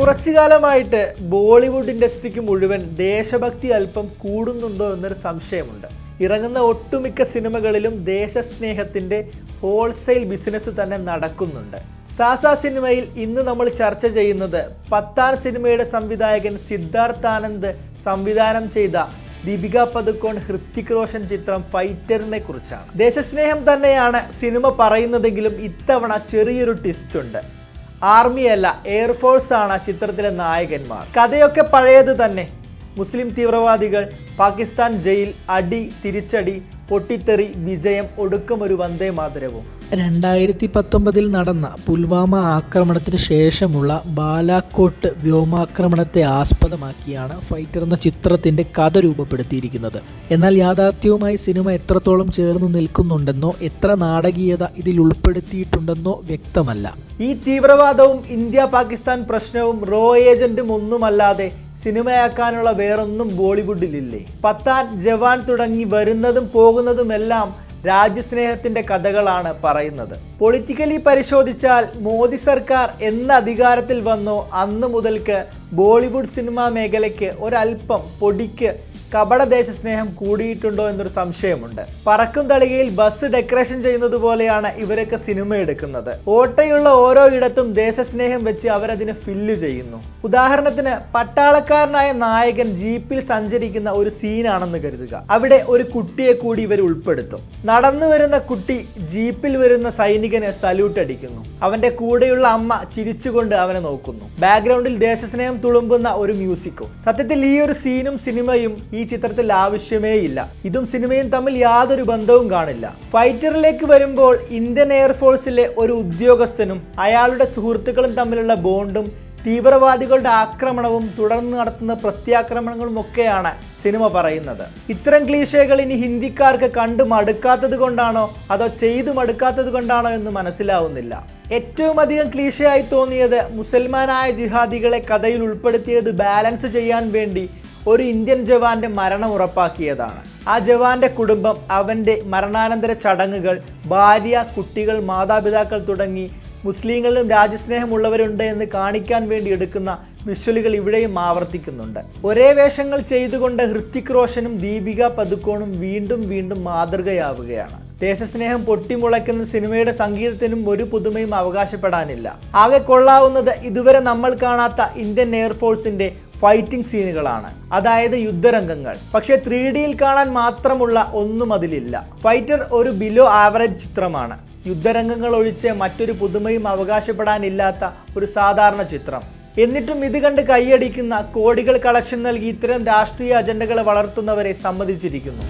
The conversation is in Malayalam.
കുറച്ചു കാലമായിട്ട് ബോളിവുഡ് ഇൻഡസ്ട്രിക്ക് മുഴുവൻ ദേശഭക്തി അല്പം കൂടുന്നുണ്ടോ എന്നൊരു സംശയമുണ്ട്. ഇറങ്ങുന്ന ഒട്ടുമിക്ക സിനിമകളിലും ദേശസ്നേഹത്തിന്റെ ഹോൾസെയിൽ ബിസിനസ് തന്നെ നടക്കുന്നുണ്ട്. സാസ സിനിമയിൽ ഇന്ന് നമ്മൾ ചർച്ച ചെയ്യുന്നത് പത്താൻ സിനിമയുടെ സംവിധായകൻ സിദ്ധാർത്ഥ് ആനന്ദ് സംവിധാനം ചെയ്ത ദീപിക പതുക്കോൺ ഹൃത്തിക് റോഷൻ ചിത്രം ഫൈറ്ററിനെ കുറിച്ചാണ്. ദേശസ്നേഹം തന്നെയാണ് സിനിമ പറയുന്നതെങ്കിലും ഇത്തവണ ചെറിയൊരു ട്വിസ്റ്റ് ഉണ്ട്. ആർമി അല്ല എയർഫോഴ്സ് ആണ് ചിത്രത്തിലെ നായകന്മാർ. കഥയൊക്കെ പഴയത് തന്നെ. മുസ്ലിം തീവ്രവാദികൾ പാകിസ്ഥാൻ ജയിൽ അടി തിരിച്ചടി പൊട്ടിത്തെറി വിജയം ഒടുക്കമൊരു വന്ദേ മാതരവും. രണ്ടായിരത്തി പത്തൊമ്പതിൽ നടന്ന പുൽവാമ ആക്രമണത്തിന് ശേഷമുള്ള ബാലാക്കോട്ട് വ്യോമാക്രമണത്തെ ആസ്പദമാക്കിയാണ് ഫൈറ്റർ എന്ന ചിത്രത്തിന്റെ കഥ രൂപപ്പെടുത്തിയിരിക്കുന്നത്. എന്നാൽ യാഥാർത്ഥ്യവുമായി സിനിമ എത്രത്തോളം ചേർന്ന് നിൽക്കുന്നുണ്ടെന്നോ എത്ര നാടകീയത ഇതിൽ ഉൾപ്പെടുത്തിയിട്ടുണ്ടെന്നോ വ്യക്തമല്ല. ഈ തീവ്രവാദവും ഇന്ത്യ പാകിസ്ഥാൻ പ്രശ്നവും റോ ഏജന്റും ഒന്നുമല്ലാതെ സിനിമയാക്കാനുള്ള വേറൊന്നും ബോളിവുഡിലില്ലേ? പത്താൻ ജവാൻ തുടങ്ങി വരുന്നതും പോകുന്നതുമെല്ലാം രാജ്യസ്നേഹത്തിന്റെ കഥകളാണ് പറയുന്നത്. പൊളിറ്റിക്കലി പരിശോധിച്ചാൽ മോദി സർക്കാർ എന്ന അധികാരത്തിൽ വന്നോ അന്ന് മുതൽക്ക് ബോളിവുഡ് സിനിമാ മേഖലയ്ക്ക് ഒരല്പം പൊടിക്ക് കപടദേശ സ്നേഹം കൂടിയിട്ടുണ്ടോ എന്നൊരു സംശയമുണ്ട്. പറക്കും തളികയിൽ ബസ് ഡെക്കറേഷൻ ചെയ്യുന്നത് പോലെയാണ് ഇവരൊക്കെ സിനിമ എടുക്കുന്നത്. ഓട്ടയുള്ള ഓരോ ഇടത്തും ദേശസ്നേഹം വെച്ച് അവരതിനെ ഫില്ല് ചെയ്യുന്നു. ഉദാഹരണത്തിന് പട്ടാളക്കാരനായ നായകൻ ജീപ്പിൽ സഞ്ചരിക്കുന്ന ഒരു സീനാണെന്ന് കരുതുക. അവിടെ ഒരു കുട്ടിയെ കൂടി ഇവർ ഉൾപ്പെടുത്തും. നടന്നു വരുന്ന കുട്ടി ജീപ്പിൽ വരുന്ന സൈനികന് സല്യൂട്ട് അടിക്കുന്നു. അവന്റെ കൂടെയുള്ള അമ്മ ചിരിച്ചുകൊണ്ട് അവനെ നോക്കുന്നു. ബാക്ക്ഗ്രൗണ്ടിൽ ദേശസ്നേഹം തുളുമ്പുന്ന ഒരു മ്യൂസിക്കും സത്യത്തിൽ ഈ ഒരു സീനും സിനിമയും ഈ ചിത്രത്തിൽ ആവശ്യമേ ഇല്ല. ഇതും സിനിമയും തമ്മിൽ യാതൊരു ബന്ധവും കാണില്ല. ഫൈറ്ററിലേക്ക് വരുമ്പോൾ ഇന്ത്യൻ എയർഫോഴ്സിലെ ഒരു ഉദ്യോഗസ്ഥനും അയാളുടെ സുഹൃത്തുക്കളും തമ്മിലുള്ള ബോണ്ടും തീവ്രവാദികളുടെ ആക്രമണവും തുടർന്ന് നടത്തുന്ന പ്രത്യാക്രമണങ്ങളും ഒക്കെയാണ് സിനിമ പറയുന്നത്. ഇത്തരം ക്ലീശകൾ ഇനി ഹിന്ദിക്കാർക്ക് കണ്ടു മടുക്കാത്തത് കൊണ്ടാണോ അതോ ചെയ്തു മടുക്കാത്തത് കൊണ്ടാണോ എന്ന് മനസ്സിലാവുന്നില്ല. ഏറ്റവും അധികം ക്ലീശയായി തോന്നിയത് മുസൽമാനായ ജിഹാദികളെ കഥയിൽ ഉൾപ്പെടുത്തിയത് ബാലൻസ് ചെയ്യാൻ വേണ്ടി ഒരു ഇന്ത്യൻ ജവാന്റെ മരണം ഉറപ്പാക്കിയതാണ്. ആ ജവാന്റെ കുടുംബം അവന്റെ മരണാനന്തര ചടങ്ങുകൾ ഭാര്യ കുട്ടികൾ മാതാപിതാക്കൾ തുടങ്ങി മുസ്ലിങ്ങളിലും രാജ്യസ്നേഹമുള്ളവരുണ്ട് എന്ന് കാണിക്കാൻ വേണ്ടി എടുക്കുന്ന വിഷ്വലുകൾ ഇവിടെയും ആവർത്തിക്കുന്നുണ്ട്. ഒരേ വേഷങ്ങൾ ചെയ്തുകൊണ്ട് ഹൃത്തിക് റോഷനും ദീപിക പതുക്കോണും വീണ്ടും വീണ്ടും മാതൃകയാവുകയാണ്. ദേശസ്നേഹം പൊട്ടിമുളയ്ക്കുന്ന സിനിമയുടെ സംഗീതത്തിനും ഒരു പുതുമയും അവകാശപ്പെടാനില്ല. ആകെ കൊള്ളാവുന്നത് ഇതുവരെ നമ്മൾ കാണാത്ത ഇന്ത്യൻ എയർഫോഴ്സിന്റെ ഫൈറ്റിംഗ് സീനുകളാണ്. അതായത് യുദ്ധരംഗങ്ങൾ. പക്ഷെ ത്രീ ഡിയിൽ കാണാൻ മാത്രമുള്ള ഒന്നും അതിലില്ല. ഫൈറ്റർ ഒരു ബിലോ ആവറേജ് ചിത്രമാണ്. യുദ്ധരംഗങ്ങൾ ഒഴിച്ച് മറ്റൊരു പുതുമയും അവകാശപ്പെടാനില്ലാത്ത ഒരു സാധാരണ ചിത്രം. എന്നിട്ടും ഇത് കണ്ട് കൈയടിക്കുന്ന കോടികൾ കളക്ഷൻ നൽകി ഇത്തരം രാഷ്ട്രീയ അജണ്ടകളെ വളർത്തുന്നവരെ സമ്മതിച്ചിരിക്കുന്നു.